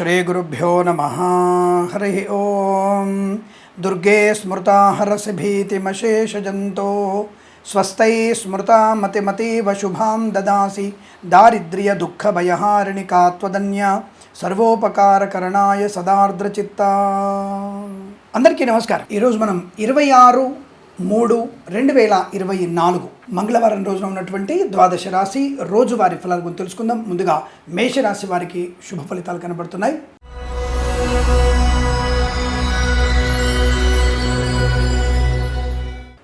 श्रीगुरुभ्यो नमः हरिः ॐ दुर्गे स्मृता हरसि भीतिमशेषजन्तो स्वस्तैः स्मृता मतिमतीव शुभां ददासि दारिद्र्यदुःखभयहारिणिका त्वदन्या సర్వోపకారకరణాయ సదార్ద్రచిత్త అందరికీ నమస్కారం ఈరోజు మనం ఇరవై ఆరు మూడు రెండు వేల ఇరవై నాలుగు మంగళవారం రోజున ఉన్నటువంటి ద్వాదశ రాశి రోజువారి ఫలాల గురించి తెలుసుకుందాం. ముందుగా మేషరాశి వారికి శుభ ఫలితాలు కనబడుతున్నాయి.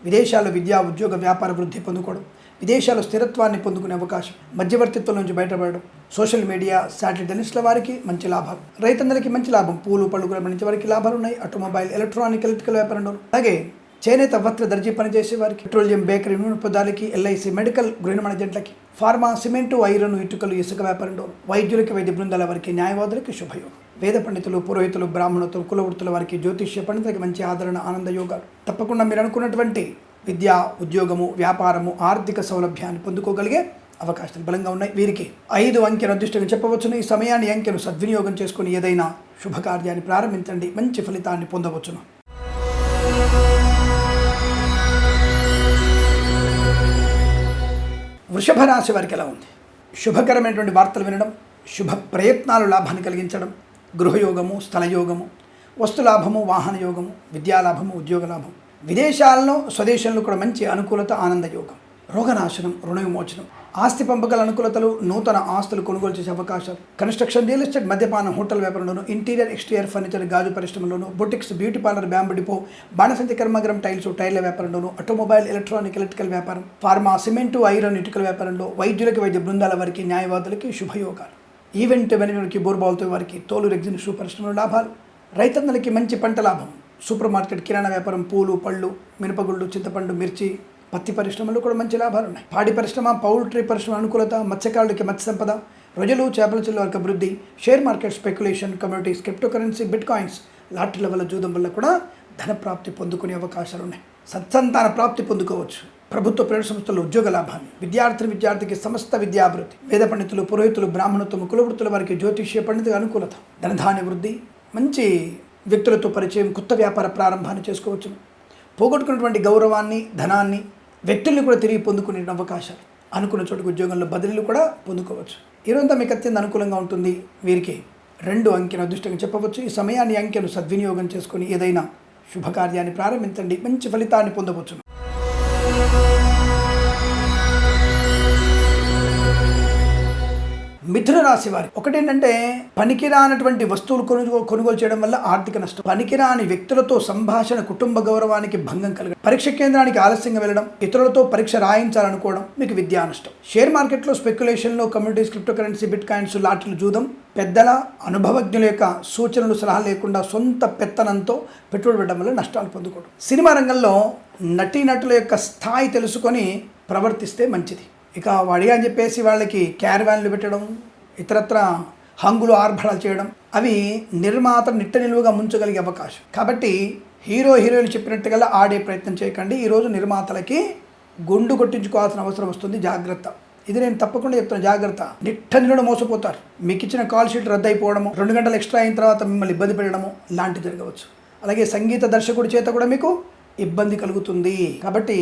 విదేశాల్లో విద్యా ఉద్యోగ వ్యాపార వృద్ధి పొందుకోవడం విదేశాల్లో స్థిరత్వాన్ని పొందుకునే అవకాశం మధ్యవర్తిత్వం నుంచి బయటపడడం సోషల్ మీడియా శాటిలైట్ జర్నలిస్టుల వారికి మంచి లాభాలు. రైతందరికీ మంచి లాభం పూలు పళ్ళు పండించే వారికి లాభాలు ఉన్నాయి. ఆటోమొబైల్ ఎలక్ట్రానిక్ ఎలక్ట్రికల్ వ్యాపారంలో అలాగే చేనేత వస్త్ర దర్జీ పనిచేసే వారికి పెట్రోలియం బేకరీ నూనె పదాలకి ఎల్ఐసి మెడికల్ గృహిణ మేనేజెంట్లకి ఫార్మా సిమెంటు ఐరన్ ఇటుకలు ఇసుక వ్యాపారంలో వైద్యులకి వైద్య బృందాల వారికి న్యాయవాదులకి శుభయోగం. వేద పండితులు పురోహితులు బ్రాహ్మణులు కులవృత్తుల వారికి జ్యోతిష్య పండితులకి మంచి ఆదరణ ఆనంద యోగాలు తప్పకుండా మీరు అనుకున్నటువంటి విద్య ఉద్యోగము వ్యాపారము ఆర్థిక సౌలభ్యాన్ని పొందుకోగలిగే అవకాశాలు బలంగా ఉన్నాయి. వీరికి ఐదు అంకెను అదృష్టంగా చెప్పవచ్చును. ఈ సమయాన్ని అంకెను సద్వినియోగం చేసుకుని ఏదైనా శుభకార్యాన్ని ప్రారంభించండి. మంచి ఫలితాన్ని పొందవచ్చును. వృషభ రాశి వారికి ఎలా ఉంది? శుభకరమైనటువంటి వార్తలు వినడం శుభ ప్రయత్నాలు లాభాన్ని కలిగించడం గృహయోగము స్థలయోగము వస్తులాభము వాహన యోగము విద్యాలాభము ఉద్యోగ లాభం. విదేశాల్లో స్వదేశంలో కూడా మంచి అనుకూలత ఆనంద యోగం. రోగనాశనం రుణ విమోచనం ఆస్తి పంపకాల అనుకూలతలు నూతన ఆస్తులు కొనుగోలు చేసే అవకాశాలు కన్స్ట్రక్షన్ రియల్ ఎస్టేట్ మద్యపానం హోటల్ వ్యాపారంలోను ఇంటీరియర్ ఎక్స్టీరియర్ ఫర్నిచర్ గాజు పరిశ్రమలోను boutiques beauty parlour bamboo depot బాణసంతి కర్మాగరం టైల్స్ టైర్ల వ్యాపారంలోను ఆటోమొబైల్ ఎలక్ట్రానిక్ ఎలక్ట్రికల్ వ్యాపారం ఫార్మా సిమెంటు ఐరన్ ఇటుకల వ్యాపారంలో వైద్యులకి వైద్య బృందాల వారికి న్యాయవాదులకి శుభయోగాలు. ఈవెంట్ వెనుకకి బోర్బాల్తో వారికి తోలు రెగ్జిన్ షూ పరిశ్రమల లాభాలు. రైతన్నలకి మంచి పంట లాభం. సూపర్ మార్కెట్ కిరాణా వ్యాపారం పూలు పళ్ళు మినపగుళ్ళు చింతపండు మిర్చి పత్తి పరిశ్రమలో కూడా మంచి లాభాలు ఉన్నాయి. పాడి పరిశ్రమ పౌల్ట్రీ పరిశ్రమ అనుకూలత మత్స్యకారులకి మత్స్య సంపద ప్రజలు చేపల చిల్ల వర్గ అభివృద్ధి share market speculation communities cryptocurrency bitcoins లాటరీల వల్ల జూదం వల్ల కూడా ధన ప్రాప్తి పొందుకునే అవకాశాలు ఉన్నాయి. సత్సంతాన ప్రాప్తి పొందుకోవచ్చు. ప్రభుత్వ ప్రైవేట్ సంస్థల ఉద్యోగ లాభాన్ని విద్యార్థి విద్యార్థికి సమస్త విద్యాభివృద్ధి వేద పండితులు పురోహితులు బ్రాహ్మణత్వం కులవృత్తుల వారికి జ్యోతిష్య పండితుల అనుకూలత ధనధాన్య వృద్ధి మంచి వ్యక్తులతో పరిచయం కొత్త వ్యాపార ప్రారంభాన్ని చేసుకోవచ్చును పోగొట్టుకున్నటువంటి గౌరవాన్ని ధనాన్ని వ్యక్తుల్ని కూడా తిరిగి పొందుకునే అవకాశాలు. అనుకున్న చోటుకు ఉద్యోగంలో బదిలీలు కూడా పొందుకోవచ్చు. ఈరోజంతా మీకు అత్యంత అనుకూలంగా ఉంటుంది. వీరికి రెండు అంకెను అదృష్టంగా చెప్పవచ్చు. ఈ సమయాన్ని అంకెను సద్వినియోగం చేసుకొని ఏదైనా శుభకార్యాన్ని ప్రారంభించండి. మంచి ఫలితాన్ని పొందవచ్చు మిథున రాశి వారి. ఒకటేంటంటే పనికిరానటువంటి వస్తువులు కొనుగోలు కొనుగోలు చేయడం వల్ల ఆర్థిక నష్టం. పనికిరాని వ్యక్తులతో సంభాషణ కుటుంబ గౌరవానికి భంగం కలగడం. పరీక్ష కేంద్రానికి ఆలస్యంగా వెళ్ళడం. ఇతరులతో పరీక్ష రాయించాలనుకోవడం మీకు విద్యా నష్టం. షేర్ మార్కెట్లో స్పెక్యులేషన్లో communities cryptocurrency bitcoins లాటరీలు జూదం. పెద్దల అనుభవజ్ఞుల యొక్క సూచనలు సలహా లేకుండా సొంత పెత్తనంతో పెట్టుబడి పెట్టడం వల్ల నష్టాలు పొందుకోవడం. సినిమా రంగంలో నటీనటుల యొక్క స్థాయి తెలుసుకొని ప్రవర్తిస్తే మంచిది. ఇక వడి అని చెప్పేసి వాళ్ళకి క్యారవాన్లు పెట్టడం ఇతరత్ర హంగులు ఆర్భడాలు చేయడం అవి నిర్మాత నిట్ట నిలువుగా ముంచగలిగే అవకాశం. కాబట్టి హీరో హీరోయిన్ చెప్పినట్టుగా ఆడే ప్రయత్నం చేయకండి. ఈరోజు నిర్మాతలకి గుండు కొట్టించుకోవాల్సిన అవసరం వస్తుంది. జాగ్రత్త. ఇది నేను తప్పకుండా చెప్తాను జాగ్రత్త. నిట్ట నిలుడు మోసపోతారు. మీకు ఇచ్చిన కాల్ షీట్ రద్దు అయిపోవడము రెండు గంటలు ఎక్స్ట్రా అయిన తర్వాత మిమ్మల్ని ఇబ్బంది పెట్టడము లాంటివి జరగవచ్చు. అలాగే సంగీత దర్శకుడి చేత కూడా మీకు ఇబ్బంది కలుగుతుంది. కాబట్టి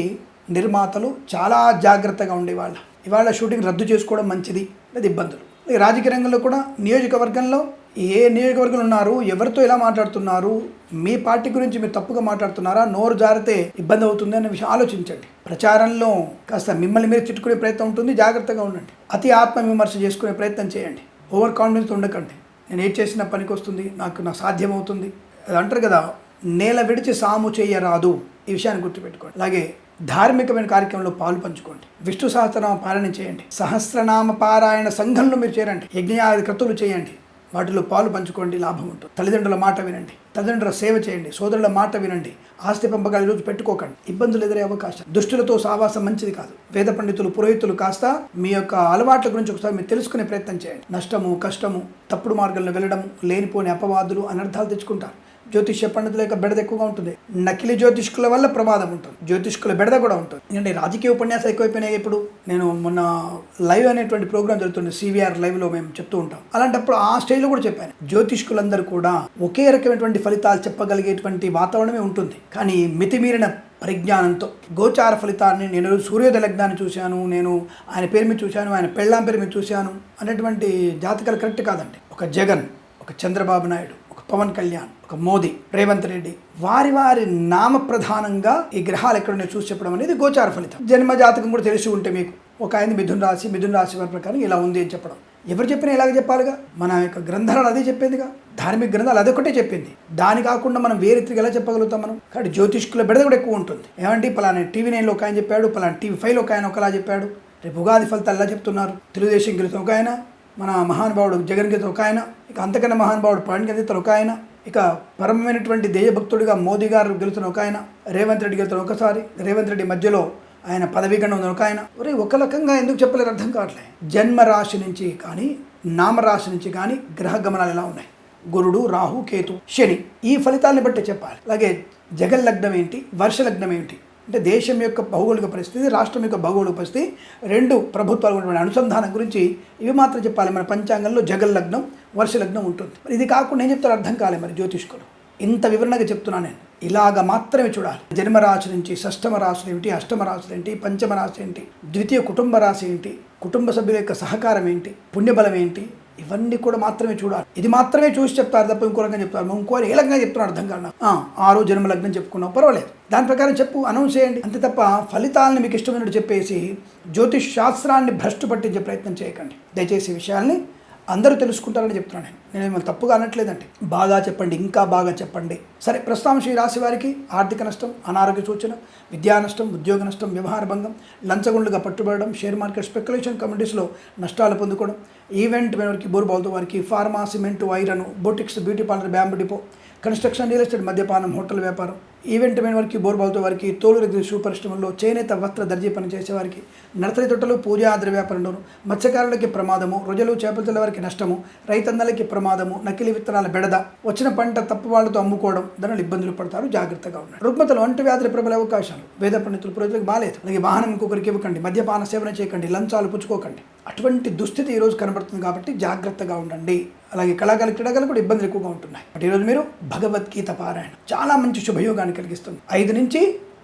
నిర్మాతలు చాలా జాగ్రత్తగా ఉండేవాళ్ళు. ఇవాళ షూటింగ్ రద్దు చేసుకోవడం మంచిది లేదా ఇబ్బందులు. రాజకీయ రంగంలో కూడా నియోజకవర్గంలో ఏ నియోజకవర్గంలో ఉన్నారు ఎవరితో ఎలా మాట్లాడుతున్నారు మీ పార్టీ గురించి మీరు తప్పుగా మాట్లాడుతున్నారా నోరు జారితే ఇబ్బంది అవుతుంది అనే విషయం ఆలోచించండి. ప్రచారంలో కాస్త మిమ్మల్ని మీరు చిట్టుకునే ప్రయత్నం ఉంటుంది జాగ్రత్తగా ఉండండి. అతి ఆత్మ విమర్శ చేసుకునే ప్రయత్నం చేయండి. ఓవర్ కాన్ఫిడెన్స్ ఉండకండి. నేను ఏం చేసిన పనికి వస్తుంది నాకు నాకు సాధ్యమవుతుంది అది అంటారు కదా నేల విడిచి సాము చేయరాదు. ఈ విషయాన్ని గుర్తుపెట్టుకోండి. అలాగే ధార్మికమైన కార్యక్రమంలో పాలు పంచుకోండి. విష్ణు సహస్రనామ పాలన చేయండి. సహస్రనామ పారాయణ సంఘంలో మీరు చేరండి. యజ్ఞయాది క్రతువులు చేయండి. వాటిలో పాలు పంచుకోండి లాభం ఉంటుంది. తల్లిదండ్రుల మాట వినండి. తల్లిదండ్రుల సేవ చేయండి. సోదరుల మాట వినండి. ఆస్తి పంపకాలు ఈరోజు పెట్టుకోకండి. ఇబ్బందులు ఎదురే అవకాశం. దుష్టులతో సావాసం మంచిది కాదు. వేద పండితులు పురోహితులు కాస్త మీ యొక్క అలవాట్ల గురించి ఒకసారి మీరు తెలుసుకునే ప్రయత్నం చేయండి. నష్టము కష్టము తప్పుడు మార్గంలో వెళ్ళడం లేనిపోని అపవాదులు అనర్థాలు తెచ్చుకుంటారు. జ్యోతిష్య పండితుల యొక్క బెడద ఎక్కువగా ఉంటుంది. నకిలీ జ్యోతిష్కుల వల్ల ప్రమాదం ఉంటుంది. జ్యోతిష్కుల బెడద కూడా ఉంటుంది. ఎందుకంటే రాజకీయ ఉపన్యాసాలు ఎక్కువైపోయినాయి ఇప్పుడు. నేను మొన్న లైవ్ అనేటువంటి ప్రోగ్రామ్ జరుగుతుంది. సివిఆర్ లైవ్లో మేము చెప్తూ ఉంటాం. అలాంటప్పుడు ఆ స్టేజ్లో కూడా చెప్పాను. జ్యోతిష్కులందరూ కూడా ఒకే రకమైనటువంటి ఫలితాలు చెప్పగలిగేటువంటి వాతావరణమే ఉంటుంది. కానీ మితిమీరిన పరిజ్ఞానంతో గోచార ఫలితాన్ని నేను సూర్యోదయ లగ్నాన్ని చూశాను. నేను ఆయన పేరు మీద చూశాను. ఆయన పెళ్ళాం పేరు మీద చూశాను. అనేటువంటి జాతకాలు కరెక్ట్ కాదండి. ఒక జగన్ ఒక చంద్రబాబు నాయుడు పవన్ కళ్యాణ్ ఒక మోదీ రేవంత్ రెడ్డి వారి వారి నామ ప్రధానంగా ఈ గ్రహాలు ఎక్కడున్నాయో చూసి చెప్పడం అనేది గోచార ఫలితం. జన్మ జాతకం కూడా తెలిసి ఉంటే మీకు ఒక ఆయన మిథున రాశి మిథున రాశి వారి ప్రకారం ఇలా ఉంది అని చెప్పడం. ఎవరు చెప్పినా ఇలాగ చెప్పాలిగా? మన యొక్క గ్రంథాలు అదే చెప్పిందిగా? ధార్మిక గ్రంథాలు అదొకటే చెప్పింది. దాని కాకుండా మనం వేరే తిరిగి ఎలా చెప్పగలుగుతాం మనం? కాబట్టి జ్యోతిష్కుల బెడద కూడా ఎక్కువ ఉంటుంది. ఏమంటే పలానా టీవీ నైన్లో ఒక ఆయన చెప్పాడు పలానా టీవీ ఫైవ్లో ఒక ఆయన ఒకలా చెప్పాడు. రేపు ఉగాది ఫలితాలు ఎలా చెప్తున్నారు? తెలుగుదేశం గెలుతాం ఒక ఆయన మన మహానుభావుడు జగన్ గీత ఒక ఆయన ఇక అంతకన్నా మహానుభావుడు పవన్ గీత ఒక ఆయన ఇక పరమమైనటువంటి దేశభక్తుడిగా మోదీ గారు గెలుతున్న ఒక ఆయన రేవంత్ రెడ్డి గెలుతున్న ఒకసారి రేవంత్ రెడ్డి మధ్యలో ఆయన పదవీకరణ ఉంది ఒక ఆయన. ఒరే ఒక రకంగా ఎందుకు చెప్పలేరు అర్థం కావట్లే. జన్మ రాశి నుంచి కానీ నామరాశి నుంచి కానీ గ్రహ గమనాలు ఎలా ఉన్నాయి? గురుడు రాహు కేతు శని ఈ ఫలితాలను బట్టి చెప్పాలి. అలాగే జగన్ లగ్నం ఏంటి? వర్ష లగ్నం ఏంటి? అంటే దేశం యొక్క భౌగోళిక పరిస్థితి రాష్ట్రం యొక్క భౌగోళిక పరిస్థితి రెండు ప్రభుత్వాలు ఉన్నటువంటి అనుసంధానం గురించి ఇవి మాత్రం చెప్పాలి. మన పంచాంగంలో జగన్ లగ్నం వర్ష లగ్నం ఉంటుంది. ఇది కాకుండా ఏం చెప్తారు? అర్థం కాలే మరి జ్యోతిష్కుడు ఇంత వివరణగా చెప్తున్నాను నేను. ఇలాగ మాత్రమే చూడాలి. జన్మరాశి నుంచి షష్టమ రాశులు ఏమిటి అష్టమ రాశులు ఏంటి? పంచమ రాశి ఏంటి? ద్వితీయ కుటుంబ రాశి ఏంటి? కుటుంబ సభ్యుల యొక్క సహకారం ఏంటి? పుణ్యబలం ఏంటి? ఇవన్నీ కూడా మాత్రమే చూడాలి. ఇది మాత్రమే చూసి చెప్తారు తప్ప ఇంకో రకంగా చెప్తారు. ఇంకో ఏ రకంగా చెప్తున్నారు అర్థం కాదు ఆ ఆరో జన్మ లగ్నం చెప్పుకున్నాం పర్వాలేదు. దాని ప్రకారం చెప్పు అనౌన్స్ చేయండి. అంతే తప్ప ఫలితాలను మీకు ఇష్టమైనట్టు చెప్పేసి జ్యోతిష్ శాస్త్రాన్ని భ్రష్టు పట్టించే ప్రయత్నం చేయకండి. దయచేసి విషయాల్ని అందరూ తెలుసుకుంటారని చెప్తున్నాను నేను. నేను మిమ్మల్ని తప్పుగా అనట్లేదండి. బాగా చెప్పండి ఇంకా బాగా చెప్పండి. సరే ప్రస్తావం శ్రీ రాశి వారికి ఆర్థిక నష్టం అనారోగ్య సూచన విద్యా నష్టం ఉద్యోగ నష్టం వ్యవహార భంగం లంచగుండ్లుగా పట్టుబడడం షేర్ మార్కెట్ స్పెక్యులేషన్ కమ్యూనిటీస్లో నష్టాలు పొందుకోవడం ఈవెంట్ వారికి బోర్బాల్తో వారికి pharma cement iron boutiques beauty parlour bamboo depot construction real estate మద్యపానం హోటల్ వ్యాపారం ఈవెంట్ మెయిన్ వారికి బోర్బాల్తో వారికి తోలు రెగ్గి షూ పరిశ్రమల్లో చేనేత వస్త్ర దర్జీ పని చేసేవారికి నర్సరీ తొట్టలు పూజా ఆదర వ్యాపారంలోను మత్స్యకారులకి ప్రమాదము రొజలు చేపల వారికి నష్టము రైతన్నలకి ప్రమాదము నకిలీ విత్తనాల బెడద వచ్చిన పంట తప్పు వాళ్ళతో అమ్ముకోవడం ధనులు ఇబ్బందులు పడతారు జాగ్రత్తగా ఉండండి. రుగ్మతలు అంటు వ్యాధులు ప్రబల అవకాశాలు వేద పండితులు పురోహితులకు బాలేదు. అలాగే వాహనం ఇంకొకరికి ఇవ్వకండి మద్యపాన సేవన చేయకండి లంచాలు పుచ్చుకోకండి. అటువంటి దుస్థితి ఈరోజు కనబడుతుంది కాబట్టి జాగ్రత్తగా ఉండండి. అలాగే కళాకారులు క్రీడాకారులు కూడా ఇబ్బందులు ఎక్కువగా ఉంటున్నాయి. బట్ ఈరోజు మీరు భగవద్గీత పారాయణ చాలా మంచి శుభయోగాన్ని కలిగిస్తుంది. ఐదు నుంచి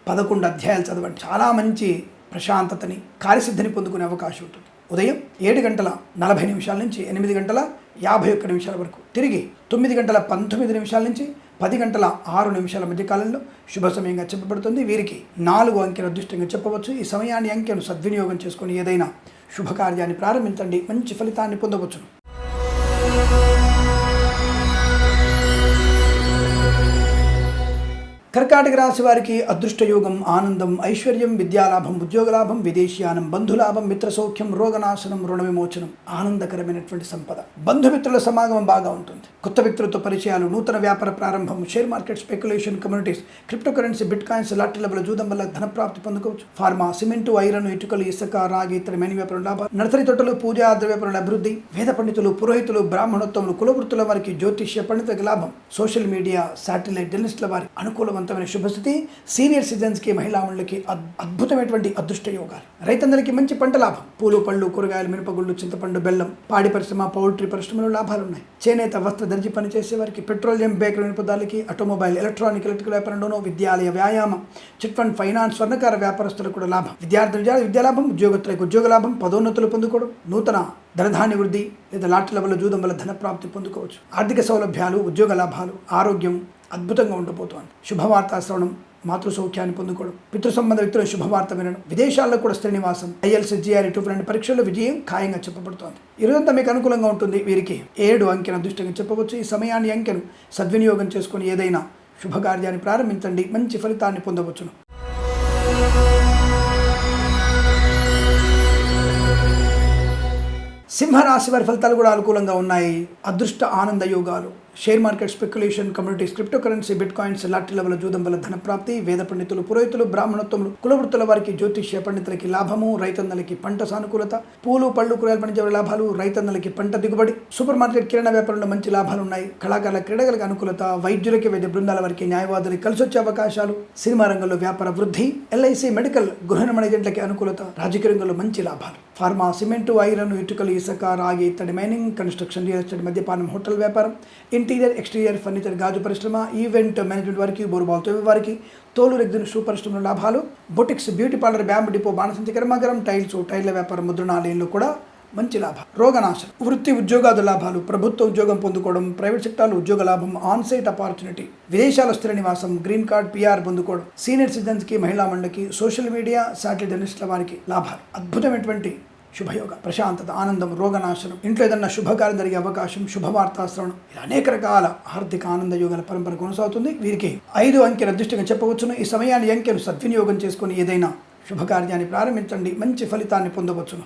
పదకొండు అధ్యాయాలు చదవండి. చాలా మంచి ప్రశాంతతని కార్యసిద్ధిని పొందుకునే అవకాశం ఉంటుంది. ఉదయం ఏడు గంటల నలభై నిమిషాల నుంచి ఎనిమిది గంటల యాభై ఒక్క నిమిషాల వరకు. తిరిగి తొమ్మిది గంటల పంతొమ్మిది నిమిషాల నుంచి పది గంటల ఆరు నిమిషాల మధ్య కాలంలో శుభ సమయంగా చెప్పబడుతుంది. వీరికి నాలుగు అంకెల అదృష్టంగా చెప్పవచ్చు. ఈ సమయాన్ని అంకెను సద్వినియోగం చేసుకొని ఏదైనా శుభకార్యాన్ని ప్రారంభించండి. మంచి ఫలితాన్ని పొందవచ్చును. Thank. కర్కాటక రాశి వారికి అదృష్టయోగం ఆనందం ఐశ్వర్యం విద్యాలాభం ఉద్యోగలాభం విదేశీయానం బంధులాభం మిత్రసౌఖ్యం రోగనాశనం రుణ విమోచనం ఆనందకరమైనటువంటి సంపద. బంధుమిత్రుల సమాగమం బాగా ఉంటుంది. కొత్త వ్యక్తులతో పరిచయాలు నూతన వ్యాపార ప్రారంభం share market speculation communities cryptocurrency bitcoins lottery level జూదం వల్ల ధనప్రాప్తి పొందుకోవచ్చు. ఫార్మా సిమెంటు ఐరన్ ఇటుకలు ఇసుక రాగి ఇతర మేని వ్యాపారం లాభాలు. నర్సరీ తోటలు పూజా ద్రవ్యాపారాల అభివృద్ధి వేద పండితులు పురోహితులు బ్రాహ్మణోత్తములు కులవృత్తుల వారికి జ్యోతిష్య పండితులకు లాభం. సోషల్ మీడియా శాటిలైట్ జర్నలిస్టుల వారి అనుకూలవంతమైన శుభస్థితి. సీనియర్ సిటిజన్స్కి మహిళామణులకి అద్భుతమైనటువంటి అదృష్ట యోగాలు. రైతందరికీ మంచి పంట లాభం. పూలు పళ్ళు కూరగాయలు మినపగుళ్ళు చింతపండు బెల్లం పాడి పరిశ్రమ పౌల్ట్రీ పరిశ్రమలో లాభాలు ఉన్నాయి. చేనేత వస్త్ర దర్జీ పనిచేసే వారికి పెట్రోలియం బేకరీ నిపుణాలకి ఆటోమొబైల్ ఎలక్ట్రానిక్ ఎలక్ట్రికల్ వ్యాపారంలోనూ విద్యాలయ వ్యాయామం చిట్ ఫండ్ ఫైనాన్స్ స్వర్ణకార వ్యాపారస్తులకు కూడా లాభం. విద్యార్థులు విద్యా లాభం ఉద్యోగస్తులకు ఉద్యోగ లాభం పదోన్నతులు పొందుకోవడం నూతన ధనధాన్య వృద్ధి లేదా లాటరీల వల్ల జూదం వల్ల ధన ప్రాప్తి పొందుకోవచ్చు. ఆర్థిక సౌలభ్యాలు ఉద్యోగ లాభాలు ఆరోగ్యం అద్భుతంగా ఉండబోతోంది శుభవార్త శ్రవణం మాతృ సౌఖ్యాన్ని పొందుకోవడం పితృ సంబంధ వ్యక్తుల శుభవార్త వినడం విదేశాల్లో కూడా శ్రీనివాసం నివాసం ఐఎల్స్ జిఆర్ టూ రెండు పరీక్షల్లో విజయం ఖాయంగా చెప్పబడుతోంది. ఈరోజంతా మీకు అనుకూలంగా ఉంటుంది. వీరికి ఏడు అంకెను అదృష్టంగా చెప్పవచ్చు. ఈ సమయాన్ని అంకెను సద్వినియోగం చేసుకుని ఏదైనా శుభకార్యాన్ని ప్రారంభించండి. మంచి ఫలితాన్ని పొందవచ్చును. సింహరాశి వారి ఫలితాలు కూడా అనుకూలంగా ఉన్నాయి. అదృష్ట ఆనంద యోగాలు. Share market speculation communities cryptocurrency bitcoins లాంటి లెవెల్ జూదం వల్ల ధన ప్రాప్తి వేద పండితులు పురోహితులు బ్రాహ్మణత్వములు కులవృత్తుల వారికి జ్యోతిష్య పండితులకి లాభము రైతన్నలకి పంట సానుకూలత పూలు పళ్ళు కూరగాయలు పండించే లాభాలు రైతన్నలకి పంట దిగుబడి సూపర్ మార్కెట్ కిరణ వ్యాపారంలో మంచి లాభాలు ఉన్నాయి. కళాకారుల క్రీడలకు అనుకూలత వైద్యులకి వైద్య బృందాల వారికి న్యాయవాదులకి కలిసి వచ్చే అవకాశాలు సినిమా రంగంలో వ్యాపార వృద్ధి ఎల్ఐసి మెడికల్ గృహ నిర్మాణ ఏజెంట్లకి అనుకూలత రాజకీయ రంగంలో మంచి లాభాలు. ఫార్మా సిమెంటు ఐరన్ ఇటుకలు ఇసుక రాగి ఇత్తడి మైనింగ్ కన్స్ట్రక్షన్ రియల్ ఎస్టేట్ మద్యపానం హోటల్ వ్యాపారం ఇంటీరియర్ ఎక్స్టీరియర్ ఫర్నిచర్ గాజు పరిశ్రమ ఈవెంట్ మేనేజ్మెంట్ వారికి బోరుబాల్తో వారికి తోలు రెగ్జిన్ షూ పరిశ్రమల లాభాలు boutiques beauty parlour bamboo depot బాణసంచి కర్మాగారం టైల్స్ టైర్ల వ్యాపారం ముద్రణాలయంలో కూడా మంచి లాభం రోగనాశనం వృత్తి ఉద్యోగాది లాభాలు ప్రభుత్వ ఉద్యోగం పొందుకోవడం ప్రైవేట్ సెక్టార్లు ఉద్యోగ లాభం ఆన్ సైట్ ఆపర్చునిటీ విదేశాల స్థిర నివాసం గ్రీన్ కార్డ్ పిఆర్ పొందుకోవడం సీనియర్ సిటిజన్స్కి మహిళా మండలికి సోషల్ మీడియా శాటిలైట్ జర్నలిస్టుల వారికి లాభాలు. అద్భుతమైనటువంటి శుభయోగ ప్రశాంతత ఆనందం రోగనాశనం ఇంట్లో ఏదన్నా శుభకార్యం జరిగే అవకాశం శుభవార్తాశ్రవణం ఇలా అనేక రకాల ఆర్థిక ఆనంద యోగాల పరంపర కొనసాగుతుంది. వీరికి ఐదు అంకెల అదృష్టంగా చెప్పవచ్చును. ఈ సమయాన్ని అంకెను సద్వినియోగం చేసుకుని ఏదైనా శుభకార్యాన్ని ప్రారంభించండి. మంచి ఫలితాన్ని పొందవచ్చును.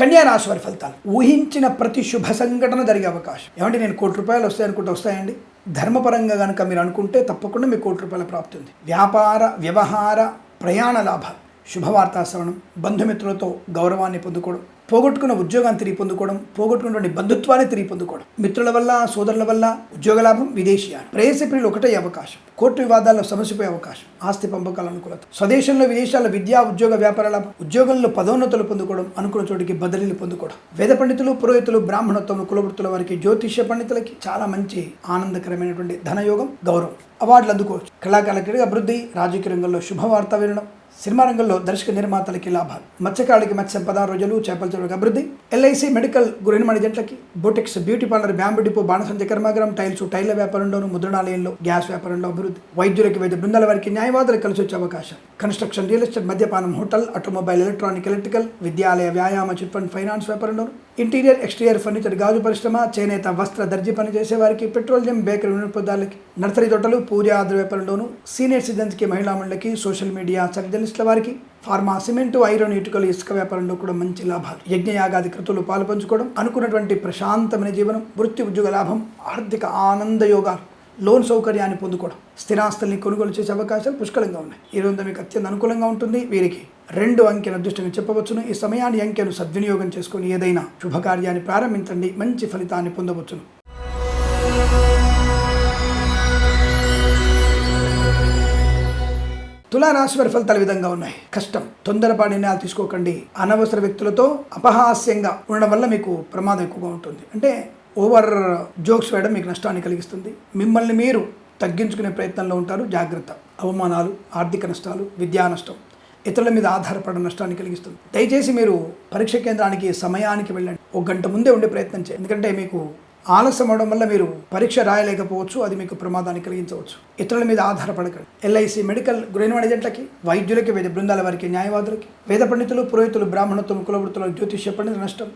కన్యారాశి వారి ఫలితాలు. ఊహించిన ప్రతి శుభ సంఘటన జరిగే అవకాశం. ఏమంటే నేను కోటి రూపాయలు వస్తాయనుకుంటే వస్తాయండి? ధర్మపరంగా కనుక మీరు అనుకుంటే తప్పకుండా మీకు కోటి రూపాయల ప్రాప్తి ఉంది. వ్యాపార వ్యవహార ప్రయాణ లాభాలు శుభవార్తా శ్రవణం బంధుమిత్రులతో గౌరవాన్ని పొందుకోవడం పోగొట్టుకున్న ఉద్యోగాన్ని తిరిగి పొందుకోవడం పోగొట్టుకున్నటువంటి బంధుత్వాన్ని తిరిగి పొందుకోవడం. మిత్రుల వల్ల సోదరుల వల్ల ఉద్యోగ లాభం విదేశీయాలు. ప్రేయసి ఒకటే అవకాశం. కోర్టు వివాదాల్లో సమస్యపోయే అవకాశం. ఆస్తి పంపకాల అనుకూలత. స్వదేశంలో విదేశాల్లో విద్యా ఉద్యోగ వ్యాపార లాభం. ఉద్యోగంలో పదోన్నతులు పొందుకోవడం అనుకున్న చోటికి బదిలీలు పొందుకోవడం. వేద పండితులు పురోహితులు బ్రాహ్మణత్వం కులవృత్తుల వారికి జ్యోతిష్య పండితులకి చాలా మంచి ఆనందకరమైనటువంటి ధనయోగం గౌరవం. అవార్డులు అందుకోవచ్చు. కళాకారుల క్రీడ అభివృద్ధి రాజకీయ రంగంలో శుభవార్త వినడం సినిమా రంగంలో దర్శక నిర్మాతలకి లాభాలు. మత్స్యకాడికి మత్స్య సంపద రోజులు చేపల చెరువుకి అభివృద్ధి. ఎల్ఐసి మెడికల్ గురినిమణి జంటలకి boutiques beauty parlour bamboo depot బాణసంచ కర్మాగరం టైల్స్ టైల్ల వ్యాపారంలోను ముద్రణాలయంలో గ్యాస్ వ్యాపారంలో అభివృద్ధి వైద్యులకి వైద్య బృందాల వారికి న్యాయవాదులు కలిసి వచ్చే అవకాశం కన్స్ట్రక్షన్ రియల్ ఎస్టేట్ మద్యపానం హోటల్ ఆటోమొబైల్ ఎలక్ట్రానిక్ ఎలక్ట్రికల్ విద్యాలయ వ్యాయామ చిట్ ఫండ్ ఫైనాన్స్ వ్యాపారంలోను ఇంటీరియర్ ఎక్స్టీరియర్ ఫర్నిచర్ గాజు పరిశ్రమ చేనేత వస్త్ర దర్జీ పని చేసే వారికి పెట్రోలియం బేకరీ వినియోగదారులకి నర్సరీ తోటలు పూజ ఆద్ర వ్యాపారంలోను సీనియర్ సిటిజన్స్కి మహిళా మండలికి సోషల్ మీడియా జర్నలిస్టుల వారికి ఫార్మా సిమెంటు ఐరన్ ఇటుకలు ఇసుక వ్యాపారంలో కూడా మంచి లాభాలు. యజ్ఞయాగాది కృతులు పాలు పంచుకోవడం అనుకున్నటువంటి ప్రశాంతమైన జీవనం వృత్తి ఉద్యోగ లాభం ఆర్థిక ఆనంద యోగాలు లోన్ సౌకర్యాన్ని పొందుకోవడం స్థిరాస్తుల్ని కొనుగోలు చేసే అవకాశాలు పుష్కలంగా ఉన్నాయి. ఈ రోజు మీకు అత్యంత అనుకూలంగా ఉంటుంది. వీరికి రెండు అంకెల అదృష్టంగా చెప్పవచ్చును. ఈ సమయాన్ని అంకెను సద్వినియోగం చేసుకుని ఏదైనా శుభకార్యాన్ని ప్రారంభించండి. మంచి ఫలితాన్ని పొందవచ్చును. తులారాశి వారి ఫలితాలు విధంగా ఉన్నాయి? కష్టం తొందరపాటు నిర్ణయాలు తీసుకోకండి. అనవసర వ్యక్తులతో అపహాస్యంగా ఉండడం వల్ల మీకు ప్రమాదం ఎక్కువగా ఉంటుంది. అంటే ఓవర్ జోక్స్ వేయడం మీకు నష్టాన్ని కలిగిస్తుంది. మిమ్మల్ని మీరు తగ్గించుకునే ప్రయత్నంలో ఉంటారు. జాగ్రత్త. అవమానాలు ఆర్థిక నష్టాలు విద్యా నష్టం ఇతరుల మీద ఆధారపడిన నష్టాన్ని కలిగిస్తుంది. దయచేసి మీరు పరీక్ష కేంద్రానికి సమయానికి వెళ్ళండి. ఒక గంట ముందే ఉండే ప్రయత్నం చేయండి. ఎందుకంటే మీకు ఆలస్యం అవడం వల్ల మీరు పరీక్ష రాయలేకపోవచ్చు. అది మీకు ప్రమాదాన్ని కలిగించవచ్చు. ఇతరుల మీద ఆధారపడకండి. ఎల్ఐసి మెడికల్ గృహ ఏజెంట్లకి వైద్యులకి వేద బృందాల వారికి న్యాయవాదులకి వేద పండితులు పురోహితులు బ్రాహ్మణత్వం కులవృత్తుల జ్యోతిష్య పండితుల నష్టం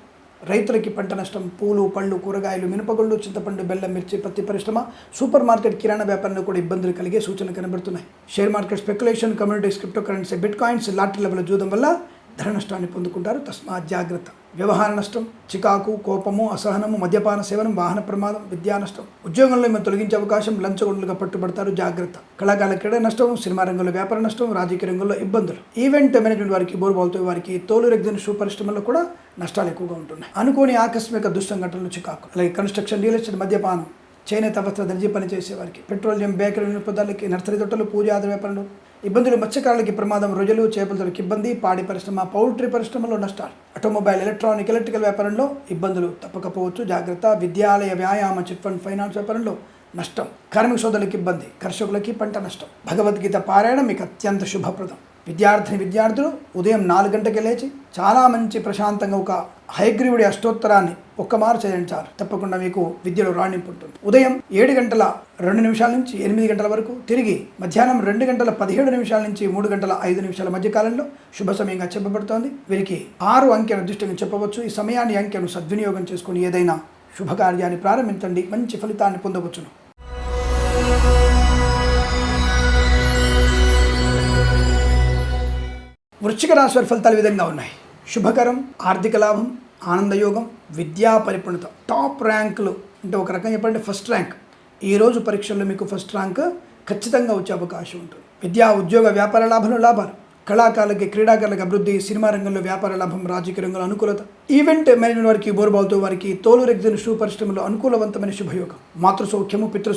రైతులకి పంట నష్టం పూలు పళ్ళు కూరగాయలు మినపగుళ్ళు చింతపండు బెల్లం మిర్చి పత్తి పరిశ్రమ సూపర్ మార్కెట్ కిరాణా వ్యాపారంలో కూడా ఇబ్బందులు కలిగే సూచనలు కనబడుతున్నాయి. Share market speculation communities cryptocurrency bitcoins lottery level జూదం వల్ల ధర నష్టాన్ని పొందుకుంటారు. తస్మాత్ జాగ్రత్త. వ్యవహార నష్టం చికాకు కోపము అసహనము మద్యపాన సేవనం వాహన ప్రమాదం విద్యా నష్టం. ఉద్యోగంలో మేము తొలగించే అవకాశం లంచగొండలుగా పట్టుబడతారు జాగ్రత్త. కళాకాల క్రీడ నష్టం సినిమా రంగంలో వ్యాపార నష్టం రాజకీయ రంగంలో ఇబ్బందులు. ఈవెంట్ మేనేజ్మెంట్ వారికి బోర్బాల్తో వారికి తోలు రెగ్జన్ షూ పరిశ్రమలో కూడా నష్టాలు ఎక్కువగా ఉంటున్నాయి. అనుకోని ఆకస్మిక దుస్సంఘటనలు చికాకు. అలాగే కన్స్ట్రక్షన్ రియల్ ఎస్టేట్ మద్యపానం చేనేత వస్త్ర దర్జీ పనిచేసేవారికి వారికి పెట్రోలియం బేకరీ పదార్థాలకి నర్సరీ తోటలు పూజ ఆధార వ్యాపారంలో ఇబ్బందులు మత్స్యకారులకి ప్రమాదం రోజులు చేపలకి ఇబ్బంది పాడి పరిశ్రమ పౌల్ట్రీ పరిశ్రమలో నష్టాలు. ఆటోమొబైల్ ఎలక్ట్రానిక్ ఎలక్ట్రికల్ వ్యాపారంలో ఇబ్బందులు తప్పకపోవచ్చు. జాగ్రత్త విద్యాలయ వ్యాయామ చిట్ ఫండ్ ఫైనాన్స్ వ్యాపారంలో నష్టం. కార్మిక సోదరులకు ఇబ్బంది కర్షకులకి పంట నష్టం. భగవద్గీత పారాయణం మీకు అత్యంత శుభప్రదం. విద్యార్థిని విద్యార్థులు ఉదయం నాలుగు గంటకి లేచి చాలా మంచి ప్రశాంతంగా ఒక హయగ్రీవుడి అష్టోత్తరాన్ని ఒక్కమారు మారు చాలు తప్పకుండా మీకు విద్యలో రాణింపు ఉంటుంది. ఉదయం ఏడు గంటల రెండు నిమిషాల నుంచి ఎనిమిది గంటల వరకు తిరిగి మధ్యాహ్నం రెండు గంటల పదిహేడు నిమిషాల నుంచి మూడు గంటల ఐదు నిమిషాల మధ్య కాలంలో శుభ సమయంగా చెప్పబడుతోంది. వీరికి ఆరు అంకెను దృష్టిగా చెప్పవచ్చు. ఈ సమయాన్ని అంకెను సద్వినియోగం చేసుకుని ఏదైనా శుభకార్యాన్ని ప్రారంభించండి. మంచి ఫలితాన్ని పొందవచ్చును. వృశ్చిక రాశి వారి ఫలితాలు విధంగా ఉన్నాయి. శుభకరం ఆర్థిక లాభం ఆనందయోగం విద్యా పరిపూర్ణత. టాప్ ర్యాంకులు అంటే ఒక రకంగా చెప్పండి ఫస్ట్ ర్యాంక్. ఈ రోజు పరీక్షల్లో మీకు ఫస్ట్ ర్యాంక్ ఖచ్చితంగా వచ్చే అవకాశం ఉంటుంది. విద్యా ఉద్యోగ వ్యాపార లాభాలు లాభాలు. కళాకారులకి క్రీడాకారులకు అభివృద్ధి సినిమా రంగంలో వ్యాపార లాభం రాజకీయ రంగంలో అనుకూలత. ఈవెంట్ మేనేజ్మెంట్ వారికి బోర్బాల్తో వారికి తోలు రెగ్జిన్ షూ పరిశ్రమలో అనుకూలవంతమైన శుభయోగం. మాతృ సౌఖ్యము పితృ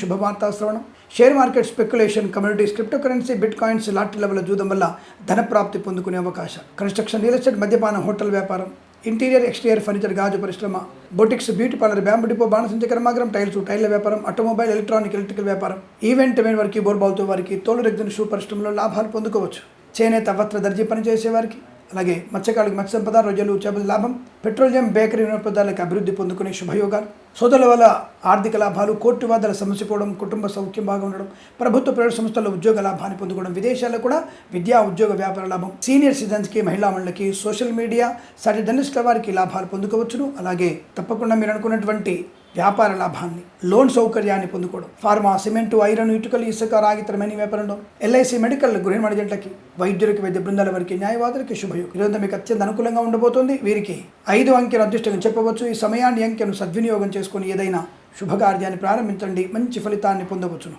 శుభవార్తా శ్రవణం. Share market speculation communities cryptocurrency bitcoins lottery level జూదం వల్ల ధనప్రాప్తి పొందుకునే అవకాశం. కన్స్ట్రక్షన్ రియల్ ఎస్టేట్ మద్యపానం హోటల్ వ్యాపారం. ఇంటీరియర్ ఎక్స్టీరియర్ ఫర్నిచర్ గాజు పరిశ్రమ. Boutiques beauty parlour bamboo depot బాణసంచ కర్మాగరం టైల్స్ టైల్ వ్యాపారం ఆటోమొబైల్ ఎలక్ట్రానిక్ ఎలక్ట్రికల్ వ్యాపారం. ఈవెంట్ మెయిన్ వారికి బోర్బాల్తో వారికి తోలు రెగ్జిన్ షూ పరిశ్రమలో లాభాలు పొందుకోవచ్చు. చేనేత వస్త్ర దర్జీ పనిచేసేవారికి అలాగే మత్స్యకారులకు మత్స్య సంపద రోజులు చేపల లాభం పెట్రోలియం బేకరీ వినోదాలకు అభివృద్ధి పొందుకునే శుభయోగాలు. సోదరుల వల్ల ఆర్థిక లాభాలు కోర్టు వాదాల సమస్య పోవడం కుటుంబ సౌఖ్యం బాగా ఉండడం ప్రభుత్వ ప్రైవేట్ సంస్థల్లో ఉద్యోగ లాభాన్ని పొందుకోవడం విదేశాల్లో కూడా విద్యా ఉద్యోగ వ్యాపార లాభం. సీనియర్ సిటిజన్స్కి మహిళా మండలికి సోషల్ మీడియా సాటి జర్నలిస్టుల వారికి లాభాలు పొందుకోవచ్చును. అలాగే తప్పకుండా మీరు అనుకున్నటువంటి వ్యాపార లాభాన్ని లోన్ సౌకర్యాన్ని పొందుకోవడం ఫార్మా సిమెంటు ఐరన్ ఇటుకలు ఇసుక రాగితరమైన వ్యాపారంలో ఎల్ఐసి మెడికల్ గృహ మణిజంటకి వైద్యులకి వైద్య బృందాల వారికి న్యాయవాదులకి శుభయోగం. ఈరోజు మీకు అత్యంత అనుకూలంగా ఉండబోతోంది. వీరికి ఐదు అంకెను అదృష్టంగా చెప్పవచ్చు. ఈ సమయాన్ని అంకెను సద్వినియోగం చేసుకుని ఏదైనా శుభకార్యాన్ని ప్రారంభించండి. మంచి ఫలితాన్ని పొందవచ్చును.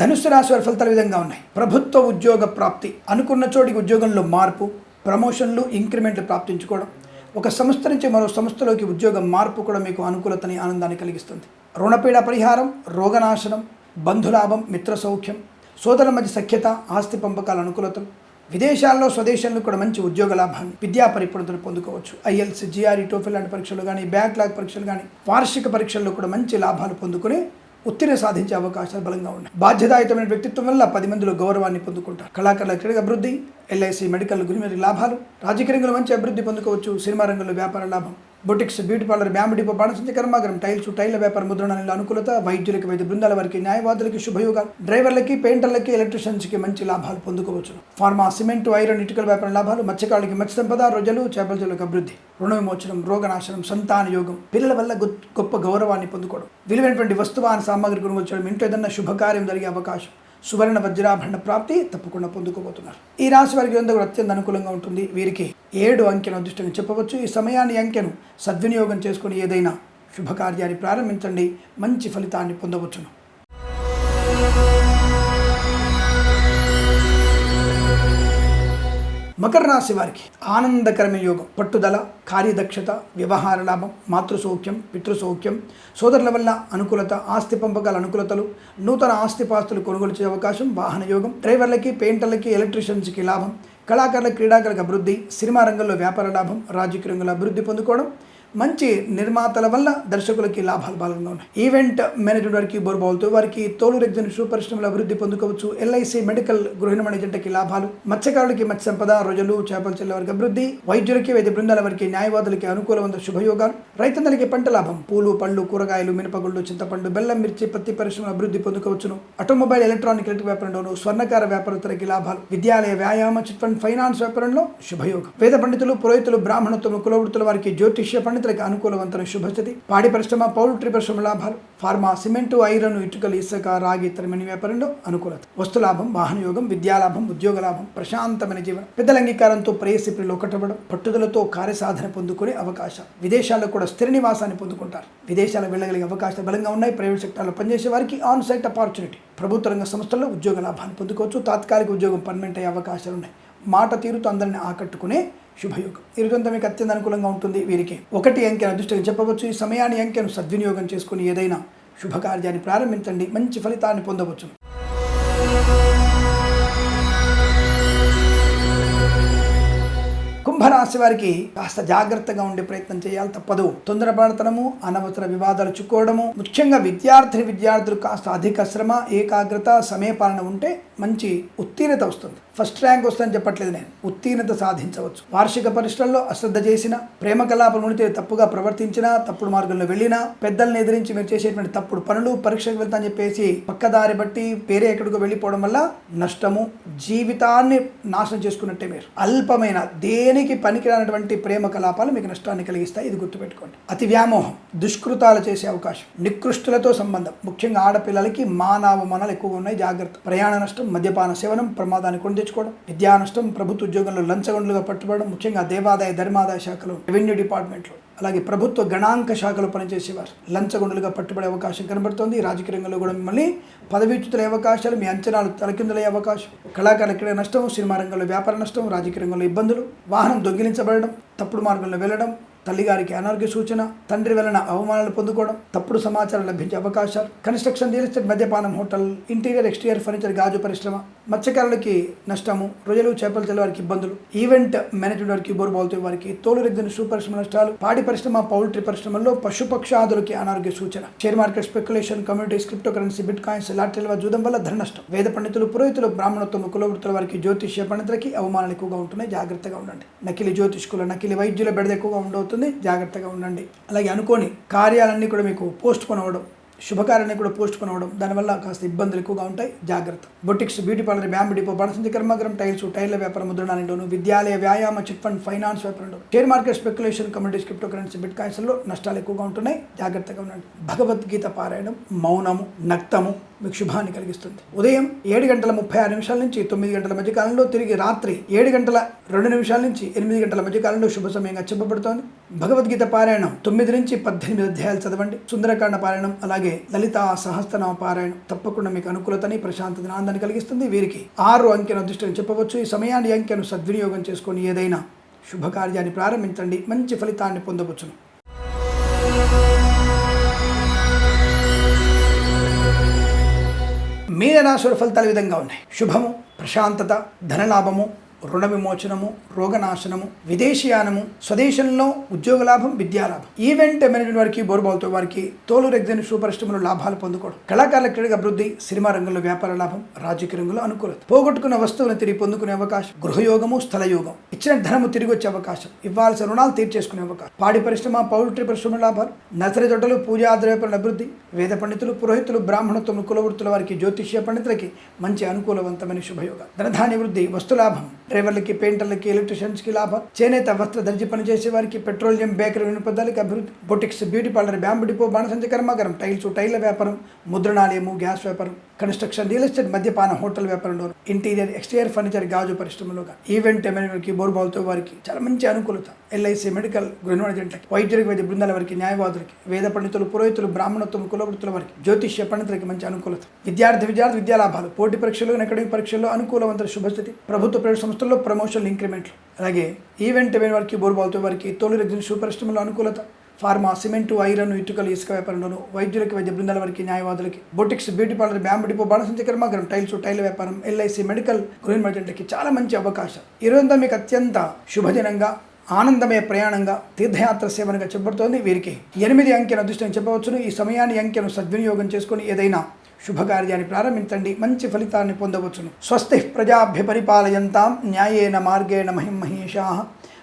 ధనుసు రాశి వారి ఫలితాలు విధంగా ఉన్నాయి. ప్రభుత్వ ఉద్యోగ ప్రాప్తి అనుకున్న చోటికి ఉద్యోగంలో మార్పు ప్రమోషన్లు ఇంక్రిమెంట్లు ప్రాప్తించుకోవడం. ఒక సంస్థ నుంచి మరో సంస్థలోకి ఉద్యోగం మార్పు కూడా మీకు అనుకూలతని ఆనందాన్ని కలిగిస్తుంది. రుణపీడ పరిహారం రోగనాశనం బంధులాభం మిత్ర సౌఖ్యం సోదరుల మధ్య సఖ్యత ఆస్తి పంపకాల అనుకూలతలు విదేశాల్లో స్వదేశంలో కూడా మంచి ఉద్యోగ లాభాన్ని విద్యా పరిపూర్ణతను పొందుకోవచ్చు. ఐఎల్స్ జిఆర్ఈ టోఫిల్ లాంటి పరీక్షలు కానీ బ్యాక్లాగ్ పరీక్షలు కానీ వార్షిక పరీక్షల్లో కూడా మంచి లాభాలు పొందుకుని ఉత్తీర్ణ సాధించే అవకాశాలు బలంగా ఉన్నాయి. బాధ్యతాయుతమైన వ్యక్తిత్వం వల్ల పది మందిలో గౌరవాన్ని పొందుకుంటారు. కళాకారుల క్రీడ అభివృద్ధి ఎల్ఐసి మెడికల్ గురిమేరి లాభాలు రాజకీయ రంగంలో మంచి అభివృద్ధి పొందుకోవచ్చు సినిమా రంగంలో వ్యాపార లాభం. Boutiques beauty parlour bamboo depot బాణసంచి కర్మాగరం టైల్స్ టైల్ వ్యాపార ముద్రణాల అనుకూలత వైద్యులకి వైద్య బృందాల వారికి న్యాయవాదులకి శుభయోగాలు. డ్రైవర్లకి పెయింటర్లకి ఎలక్ట్రీషియన్స్కి మంచి లాభాలు పొందుకోవచ్చు. ఫార్మా సిమెంట్ ఐరన్ ఇటుకల వ్యాపార లాభాలు మత్స్యకారులకి మత్స్య సంపద రోజులు చేపల జలకు అభివృద్ధి. రుణ విమోచనం రోగనాశనం సంతాన యోగం పిల్లల వల్ల గొ- గొప్ప గౌరవాన్ని పొందుకోవడం. విలువైనటువంటి వస్తువాన్ని సామాగ్రి కొనుగోలు చేయడం ఇంట్లో ఏదన్నా శుభకార్యం జరిగే అవకాశం. సువర్ణ వజ్రాభరణ ప్రాప్తి తప్పకుండా పొందుకోబోతున్నారు. ఈ రాశి వారికి ఎందుకు అత్యంత అనుకూలంగా ఉంటుంది. వీరికి ఏడు అంకెను అదృష్టంగా చెప్పవచ్చు. ఈ సమయాన్ని అంకెను సద్వినియోగం చేసుకుని ఏదైనా శుభకార్యాన్ని ప్రారంభించండి. మంచి ఫలితాన్ని పొందవచ్చును. మకర రాశి వారికి ఆనందకరమైన యోగం పట్టుదల కార్యదక్షత వ్యవహార లాభం మాతృసౌఖ్యం పితృసౌఖ్యం సోదరుల వల్ల అనుకూలత ఆస్తి పంపకాల అనుకూలతలు నూతన ఆస్తిపాస్తులు కొనుగోలు చేసే అవకాశం వాహన యోగం డ్రైవర్లకి పెయింటర్లకి ఎలక్ట్రీషియన్స్కి లాభం కళాకారుల క్రీడాకారులకు అభివృద్ధి సినిమా రంగంలో వ్యాపార లాభం రాజకీయ రంగంలో అభివృద్ధి పొందుకోవడం మంచి నిర్మాతల వల్ల దర్శకులకి లాభాలు బలంగా ఉన్నాయి ఈవెంట్ మేనేజ్మెంట్ వారికి బోర్బాల్తో వారికి తోలు రెగ్జన్ షూ పరిశ్రమల అభివృద్ధి పొందుకోవచ్చు. ఎల్ఐసి మెడికల్ గృహిణ మేనేజెంట్కి లాభాలు. మత్స్యకారులకి మత్స్య సంపద రోజులు చేపల చెల్లె వారికి అభివృద్ధి. వైద్యులకి వైద్య బృందాల వారికి న్యాయవాదులకి అనుకూలమైన శుభయోగాలు. రైతన్నలకి పంట లాభం. పూలు పళ్ళు కూరగాయలు మినపగుళ్ళు చింతపండు బెల్లం మిర్చి పత్తి పరిశ్రమల అభివృద్ధి పొందుకోవచ్చును. ఆటోమొబైల్ ఎలక్ట్రానిక్ ఎలక్ట్రిక్ వ్యాపారంలోను స్వర్ణకార వ్యాపారస్తులకి లాభాలు. విద్యాలయ వ్యాయామ చిట్ ఫండ్ ఫైనాన్స్ వ్యాపారంలో శుభయోగం. వేద పండితులు పురోహితులు బ్రాహ్మణత్వం కులవృత్తుల వారికి జ్యోతిష్య పండితులకి అనుకూలవంతమైన శుభస్థితి. పాడి పరిశ్రమ పౌల్ట్రీ పరిశ్రమ లాభాలు. ఫార్మా సిమెంటు ఐరన్ ఇటుకలు ఇసుక రాగి ఇతరమైన వ్యాపారంలో అనుకూలత. వస్తు లాభం వాహన యోగం విద్యాలాభం ఉద్యోగ లాభం ప్రశాంతమైన జీవనం. పెద్దల అంగీకారంతో ప్రేయసి ప్రియులు పట్టుదలతో కార్యసాధన పొందుకునే అవకాశం. విదేశాల్లో కూడా స్థిర నివాసాన్ని పొందుకుంటారు. విదేశాలు వెళ్ళగలిగే అవకాశాలు బలంగా ఉన్నాయి. ప్రైవేట్ సెక్టార్లో పనిచేసే వారికి ఆన్ సైట్ ఆపర్చునిటీ ప్రభుత్వ రంగ సంస్థల్లో ఉద్యోగ లాభాన్ని పొందుకోవచ్చు. తాత్కాలిక ఉద్యోగం పర్మనెంట్ అయ్యే అవకాశాలు ఉన్నాయి. మాట తీరుతో అందరిని ఆకట్టుకునే శుభయోగం. ఈ మీకు అత్యంత అనుకూలంగా ఉంటుంది వీరికి. ఒకటి అంకెను అదృష్టంగా చెప్పవచ్చు. ఈ సమయాన్ని అంకెను సద్వినియోగం చేసుకుని ఏదైనా శుభకార్యాన్ని ప్రారంభించండి. మంచి ఫలితాన్ని పొందవచ్చు. కుంభరాశి వారికి కాస్త జాగ్రత్తగా ఉండే ప్రయత్నం చేయాలి తప్పదు. తొందరపడతనము అనవసర వివాదాలు చుక్కోవడము ముఖ్యంగా విద్యార్థి విద్యార్థులు కాస్త అధిక శ్రమ ఏకాగ్రత సమయపాలన ఉంటే మంచి ఉత్తీర్ణత వస్తుంది. ఫస్ట్ ర్యాంక్ వస్తుందని చెప్పట్లేదు నేను. ఉత్తీర్ణత సాధించవచ్చు. వార్షిక పరీక్షల్లో అశ్రద్ధ చేసిన ప్రేమ కలాపం ఉంటే తప్పుగా ప్రవర్తించినా తప్పుడు మార్గంలో వెళ్ళినా పెద్దల్ని ఎదిరించి మీరు చేసేటువంటి తప్పుడు పనులు పరీక్షకు వెళ్తాని చెప్పేసి పక్కదారి బట్టి పేరే ఎక్కడికో వెళ్ళిపోవడం వల్ల నష్టము జీవితాన్ని నాశనం చేసుకున్నట్టే మీరు. అల్పమైన దేనికి పనికిరానటువంటి ప్రేమ కలాపాలు మీకు నష్టాన్ని కలిగిస్తాయి. ఇది గుర్తుపెట్టుకోండి. అతి వ్యామోహం. దుష్కృతాలు చేసే అవకాశం నికృష్టులతో సంబంధం. ముఖ్యంగా ఆడపిల్లలకి మానవమానాలు ఎక్కువగా ఉన్నాయి. జాగ్రత్త. ప్రయాణ నష్టం మద్యపాన సేవనం ప్రమాదాన్ని కొని తెచ్చుకోవడం విద్యా నష్టం ప్రభుత్వ ఉద్యోగంలో లంచగొండలుగా పట్టుబడడం ముఖ్యంగా దేవాదాయ ధర్మాదాయ శాఖలో రెవెన్యూ డిపార్ట్మెంట్లో అలాగే ప్రభుత్వ గణాంక శాఖలో పనిచేసేవారు. లంచగొండలుగా పట్టుబడే అవకాశం కనబడుతోంది. రాజకీయ రంగంలో కూడా మిమ్మల్ని పదవీచ్యుతులయ్యే అవకాశాలు మీ అంచనాలు తలకిందులయ్యే అవకాశం. కళాకారులకి నష్టం సినిమా రంగంలో వ్యాపార నష్టం రాజకీయ రంగంలో ఇబ్బందులు వాహనం దొంగిలించబడడం తప్పుడు మార్గంలో వెళ్ళడం తల్లిగారికి అనారోగ్య సూచన తండ్రి వలన అవమానాలు పొందుకోవడం తప్పుడు సమాచారం లభించే అవకాశాలు కన్స్ట్రక్షన్ రియల్ ఎస్టేట్ మద్యపానం హోటల్ ఇంటీరియర్ ఎక్స్టీరియర్ ఫర్నిచర్ గాజు పరిశ్రమ మత్స్యకారులకి నష్టము రొయ్యలు చేపలు తెల్ల వారికి ఇబ్బందులు ఈవెంట్ మేనేజ్మెంట్ వారికి బోరుబాల్తో వారికి తోలు రెగ్గిన షూ పరిశ్రమ నష్టాలు పాడి పరిశ్రమ పౌల్ట్రీ పరిశ్రమల్లో పశుపక్షాదులకి అనారోగ్య సూచన. Share market speculation communities cryptocurrency bitcoins లాటరీల జూదం వల్ల ధన నష్టం. వేద పండితులు పురోహితులు బ్రాహ్మణత్వం కులవృత్తుల వారికి జ్యోతిష్య పండితులకి అవమానాలు ఎక్కువగా ఉంటున్నాయి. జాగ్రత్తగా ఉండండి. నకిలీ జ్యోతిష్కుల నకిలీ వైద్యుల బెడద ఎక్కువగా ఉండవుతుంది. జాగ్రత్తగా ఉండండి. అలాగే అనుకోని కార్యాలన్నీ కూడా మీకు పోస్ట్ పోన్ అవ్వడం శుభకార్యాన్ని కూడా పోస్ట్ పోన్ అవ్వడం దానివల్ల కాస్త ఇబ్బందులు ఎక్కువగా ఉంటాయి. జాగ్రత్త. Boutiques beauty parlour bamboo depot బడసంచి కర్మగ్రం టైల్స్ టైర్ల వ్యాపారం ముద్రణాలలోను విద్యాలయ వ్యాయామ చిట్ ఫండ్ ఫైనాన్స్ వ్యాపారంలో. Share market speculation communities cryptocurrency bit కాయిన్స్లో నష్టాలు ఎక్కువగా ఉంటున్నాయి. జాగ్రత్తగా ఉండండి. భగవద్గీత పారాయణం మౌనము నక్తము మీకు శుభాన్ని కలిగిస్తుంది. ఉదయం ఏడు గంటల ముప్పై ఆరు నిమిషాల నుంచి తొమ్మిది గంటల మధ్య కాలంలో తిరిగి రాత్రి ఏడు గంటల రెండు నిమిషాల నుంచి ఎనిమిది గంటల మధ్య కాలంలో శుభ సమయంగా చెప్పబడుతోంది భగవద్గీత పారాయణం తొమ్మిది నుంచి పద్దెనిమిది అధ్యాయాలు చదవండి. సుందరకాండ పారాయణం అలాగే లలిత సహస్రనామ పారాయణం తప్పకుండా మీకు అనుకూలతని ప్రశాంతతని ఆనందాన్ని కలిగిస్తుంది. వీరికి ఆరు అంకెను అదృష్టం చెప్పవచ్చు. ఈ సమయాన్ని అంకెను సద్వినియోగం చేసుకొని ఏదైనా శుభకార్యాన్ని ప్రారంభించండి. మంచి ఫలితాన్ని పొందవచ్చును. మీన రాశుల ఫలితాలు విధంగా ఉన్నాయి. శుభము ప్రశాంతత ధనలాభము రుణ విమోచనము రోగనాశనము విదేశీయానము స్వదేశంలో ఉద్యోగ లాభం విద్యాలాభం ఈవెంట్ మేనేజ్మెంట్ వారికి బోర్బాల్తో వారికి తోలు రెగ్జన్ షూ లాభాలు పొందుకోవడం. కళాకారుల క్రీడగా అభివృద్ధి సినిమా రంగంలో వ్యాపార లాభం రాజకీయ రంగంలో అనుకూలత. పోగొట్టుకున్న వస్తువులను తిరిగి పొందుకునే అవకాశం గృహయోగము స్థలయోగం. ఇచ్చిన ధనము తిరిగి వచ్చే అవకాశం ఇవ్వాల్సిన రుణాలు తీర్చేసుకునే అవకాశం. పాడి పరిశ్రమ పౌల్ట్రీ పరిశ్రమ లాభాలు. నర్సరీ తోటలు పూజా ద్రవ్యపరణ అభివృద్ధి. వేద పండితులు పురోహితులు బ్రాహ్మణత్వం కులవృత్తుల వారికి జ్యోతిష్య పండితులకి మంచి అనుకూలవంతమైన శుభయోగం. ధనధాన్య వృద్ధి వస్తులాభం డ్రైవర్లకి పెయింటర్లకి ఎలక్ట్రీషియన్స్కి లాభం. చేనేత వస్త్ర దర్జీ పనిచేసే వారికి పెట్రోలియం బేకరీ వినపదాలకి అభివృద్ధి. Boutiques beauty parlour bamboo depot బాణసంచ కర్మాగారం టైల్స్ టైర్ల వ్యాపారం ముద్రణాలయము గ్యాస్ వ్యాపారం. కన్స్ట్రక్షన్ రియల్ ఎస్టేట్ మద్యపాన హోటల్ వ్యాపారంలో ఇంటీరియర్ ఎక్స్టీరియర్ ఫర్నిచర్ గాజు పరిశ్రమలో ఈవెంట్ మేనేజ్మెంట్కి బోర్బాల్తో వారికి చాలా మంచి అనుకూలత. ఎల్ఐసి మెడికల్ గృహజెంట్లకి వైద్యులకి వైద్య బృందాల వారికి న్యాయవాదులకి వేద పండితులు పురోహితులు బ్రాహ్మణత్వం కులవృత్తుల వారికి జ్యోతిష్య పండితులకి మంచి అనుకూలత. విద్యార్థి విద్యార్థి విద్యాలాభాలు పోటీ పరీక్షలు అకాడమిక్ పరీక్షల్లో అనుకూలవంతుల శుభస్థితి ప్రభుత్వ ప్రైవేట్ సంస్థల్లో ప్రమోషన్ ఇంక్రిమెంట్లు. అలాగే ఈవెంట్ మేనేజ్ వారికి బోర్బాల్తో వారికి తోలు రెగ్జిన్ పరిశ్రమలో అనుకూలత. ఫార్మా సిమెంటు ఐరన్ ఇటుకలు ఇసుక వ్యాపారంలోను వైద్యులకి వైద్య బృందాల వారికి న్యాయవాదులకి boutiques beauty parlour bamboo depot బాణసంచ కర్మాగారం టైల్స్ టైల్ వ్యాపారం ఎల్ఐసి మెడికల్ గ్రీన్ మర్చెంట్లకి చాలా మంచి అవకాశం. ఈ మీకు అత్యంత శుభదినంగా ఆనందమయ ప్రయాణంగా తీర్థయాత్ర సేవనగా చెప్పబడుతోంది వీరికి. ఎనిమిది అంకెను అదృష్టం చెప్పవచ్చును. ఈ సమయాన్ని అంకెను సద్వినియోగం చేసుకుని ఏదైనా శుభకార్యాన్ని ప్రారంభించండి. మంచి ఫలితాన్ని పొందవచ్చును. స్వస్తి ప్రజాభ్య పరిపాలయంతాం న్యాయేన మార్గేణ మహిం మహేషా.